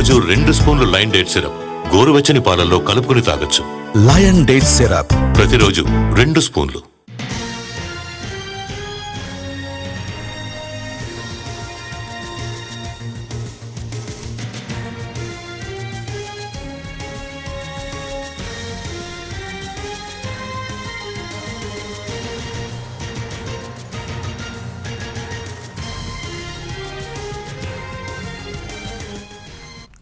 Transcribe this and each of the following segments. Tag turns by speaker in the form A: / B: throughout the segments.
A: రోజు రెండు స్పూన్లు లైన్ డేట్ సిరప్ గోరువెచ్చని పాలల్లో కలుపుకుని తాగొచ్చు.
B: Lion date syrup.
A: ప్రతిరోజు రెండు స్పూన్లు.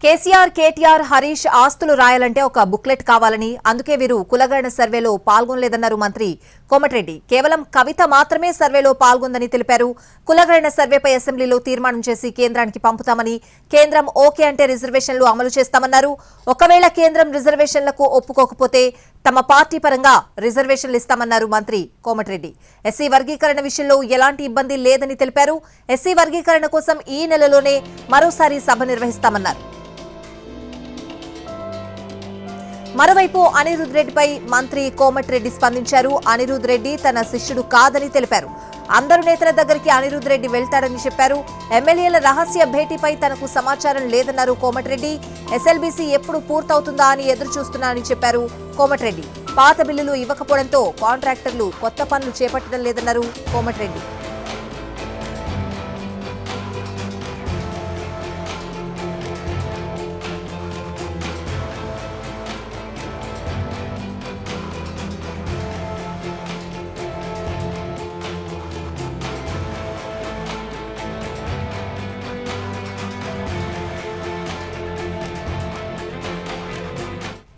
C: కేసీఆర్ కేటీఆర్ హరీష్ ఆస్తులు రాయాలంటే ఒక బుక్లెట్ కావాలని అందుకే వీరు కులగరణ సర్వేలో పాల్గొనలేదన్నారు మంత్రి కోమటిరెడ్డి. కేవలం కవిత మాత్రమే సర్వేలో పాల్గొందని తెలిపారు. కులగరణ సర్వేపై అసెంబ్లీలో తీర్మానం చేసి కేంద్రానికి పంపుతామని కేంద్రం ఓకే అంటే రిజర్వేషన్లు అమలు చేస్తామన్నారు. ఒకవేళ కేంద్రం రిజర్వేషన్లకు ఒప్పుకోకపోతే తమ పార్టీ పరంగా రిజర్వేషన్లు ఇస్తామన్నారు మంత్రి కోమటిరెడ్డి. ఎస్సీ వర్గీకరణ విషయంలో ఎలాంటి ఇబ్బంది లేదని తెలిపారు. ఎస్సీ వర్గీకరణ కోసం ఈ నెలలోనే మరోసారి సభ నిర్వహిస్తామన్నారు. మరోవైపు అనిరుద్ రెడ్డిపై మంత్రి కోమటిరెడ్డి స్పందించారు. అనిరుద్ రెడ్డి తన శిష్యుడు కాదని తెలిపారు. అందరు నేతల దగ్గరికి అనిరుద్ రెడ్డి వెళ్తాడని చెప్పారు. ఎమ్మెల్యేల రహస్య భేటీపై తనకు సమాచారం లేదన్నారు కోమటిరెడ్డి ఎస్ఎల్బీసీ ఎప్పుడు పూర్తవుతుందా అని ఎదురు చూస్తున్నానని చెప్పారు కోమటిరెడ్డి పాత బిల్లులు ఇవ్వకపోవడంతో కాంట్రాక్టర్లు కొత్త పనులు చేపట్టడం లేదన్నారు కోమటిరెడ్డి